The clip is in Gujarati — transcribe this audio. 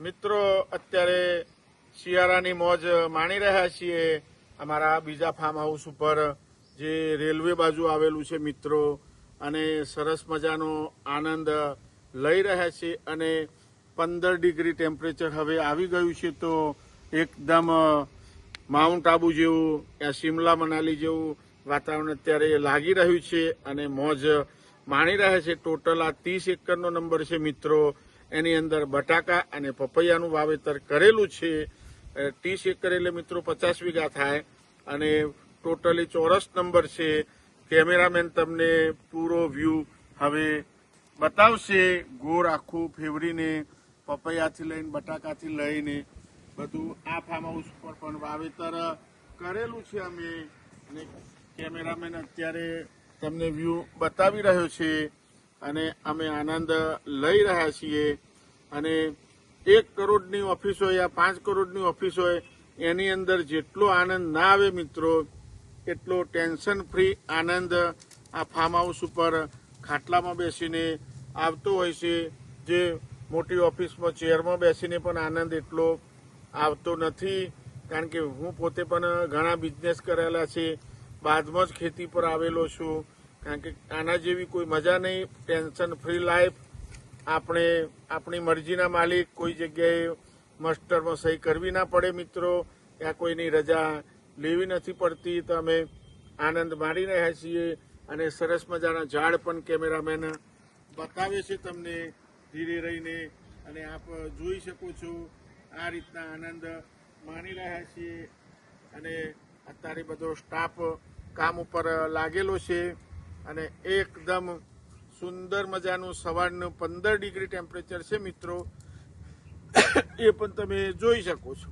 મિત્રો, અત્યારે શિયાળાની મોજ માણી રહ્યા છીએ અમારા બીજા ફાર્મ હાઉસ ઉપર, જે રેલવે બાજુ આવેલું છે મિત્રો. અને સરસ મજાનો આનંદ લઈ રહ્યા છે અને પંદર ડિગ્રી ટેમ્પરેચર હવે આવી ગયું છે તો એકદમ માઉન્ટ આબુ જેવું શિમલા મનાલી જેવું વાતાવરણ અત્યારે લાગી રહ્યું છે અને મોજ માણી રહ્યા છે. ટોટલ આ ત્રીસ એકરનો નંબર છે મિત્રો. એની અંદર બટાકા અને પપૈયાનું વાવેતર કરેલું છે. ત્રીસ એકર એટલે મિત્રો પચાસ વીઘા થાય અને ટોટલી ચોરસ નંબર છે. કેમેરામેન તમને પૂરો વ્યૂ હવે બતાવશે. ગોળ આખું ફેવરીને પપૈયાથી લઈને બટાકાથી લઈને બધું આ ફાર્મ હાઉસ પર પણ વાવેતર કરેલું છે અમે. અને કેમેરામેન અત્યારે તમને વ્યૂ બતાવી રહ્યો છે. અને અમે આનંદ લઈ રહ્યા છીએ. અને એક કરોડની ઓફિસ હોય યા પાંચ કરોડની ઓફિસ હોય, એની અંદર જેટલો આનંદ ના આવે મિત્રો, એટલો ટેન્શન ફ્રી આનંદ આ ફાર્મ હાઉસ ઉપર ખાટલામાં બેસીને આવતો હોય છે. જે મોટી ઓફિસમાં ચેરમાં બેસીને પણ આનંદ એટલો આવતો નથી. કારણ કે હું પોતે પણ ઘણા બિઝનેસ કરેલા છે. બાદમાં જ ખેતી પર આવેલો છું. કારણ કે આના જેવી કોઈ મજા નહીં ટેન્શન ફ્રી લાઈફ આપણે, આપણી મરજીના માલિક કોઈ જગ્યાએ માસ્ટરમાં સહી કરવી ના પડે મિત્રો. ત્યાં કોઈની રજા લેવી નથી પડતી. તો અમે આનંદ માણી રહ્યા છીએ અને સરસ મજાના ઝાડ પણ કેમેરામેન બતાવે છે તમને ધીરે રહીને. અને આપ જોઈ શકો છો આ રીતના આનંદ માણી રહ્યા છીએ. અને અત્યારે બધો સ્ટાફ કામ ઉપર લાગેલો છે. અને એકદમ સુંદર મજાનું સવારનું પંદર ડિગ્રી ટેમ્પરેચર છે મિત્રો. એ પણ તમે જોઈ શકો છો.